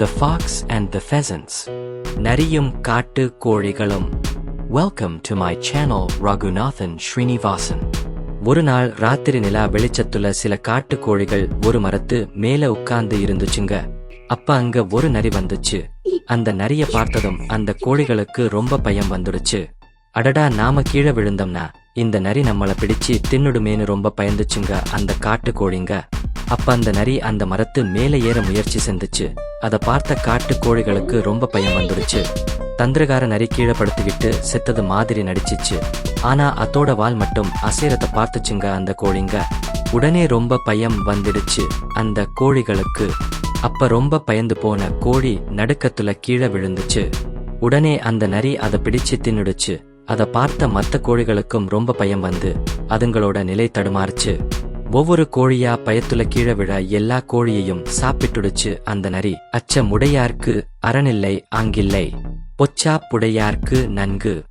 The Fox and the Pheasants நரியும் காட்டு கோழிகளும் welcome to my channel Raghunathan Srinivasan ஒரு நாள் ராத்திரி நிலா வெளிச்சத்துல சில காட்டு கோழிகள் ஒரு மரத்து மேல உட்கார்ந்து இருந்துச்சுங்க. அப்ப அங்க ஒரு நரி வந்துச்சு. அந்த நரிய பார்த்ததும் அந்த கோழிகளுக்கு ரொம்ப பயம் வந்துடுச்சு. அடடா நாம கீழே விழுந்தோம்னா. இந்த நரி நம்மள பிடிச்சு தின்னுடுமேன்னு ரொம்ப பயந்துச்சுங்க அந்த காட்டு கோழிங்க. அப்ப அந்த நரி அந்த மரத்து மேலே ஏற முயற்சி செஞ்சுச்சு. அதை பார்த்த காட்டு கோழிகளுக்கு ரொம்ப பயம் வந்துடுச்சு. தந்திரகார நரி கீழே படுத்துக்கிட்டு செத்தது மாதிரி நடிச்சிச்சு. ஆனா அதோட வால் மட்டும் அசைறத பார்த்துச்சுங்க அந்த கோழிங்க. உடனே ரொம்ப பயம் வந்துடுச்சு அந்த கோழிகளுக்கு. அப்ப ரொம்ப பயந்து போன கோழி நடுக்கத்துல கீழே விழுந்துச்சு. உடனே அந்த நரி அதை பிடிச்சு தின்னுடுச்சு. அதை பார்த்த மற்ற கோழிகளுக்கும் ரொம்ப பயம் வந்து அதுங்களோட நிலை தடுமாறுச்சு. ஒவ்வொரு கோழியா பயத்துல கீழே விழ எல்லா கோழியையும் சாப்பிட்டுடுச்சு அந்த நரி. அச்ச முடையார்க்கு அறனில்லை அங்கில்லை பொச்சா புடையார்க்கு நன்கு.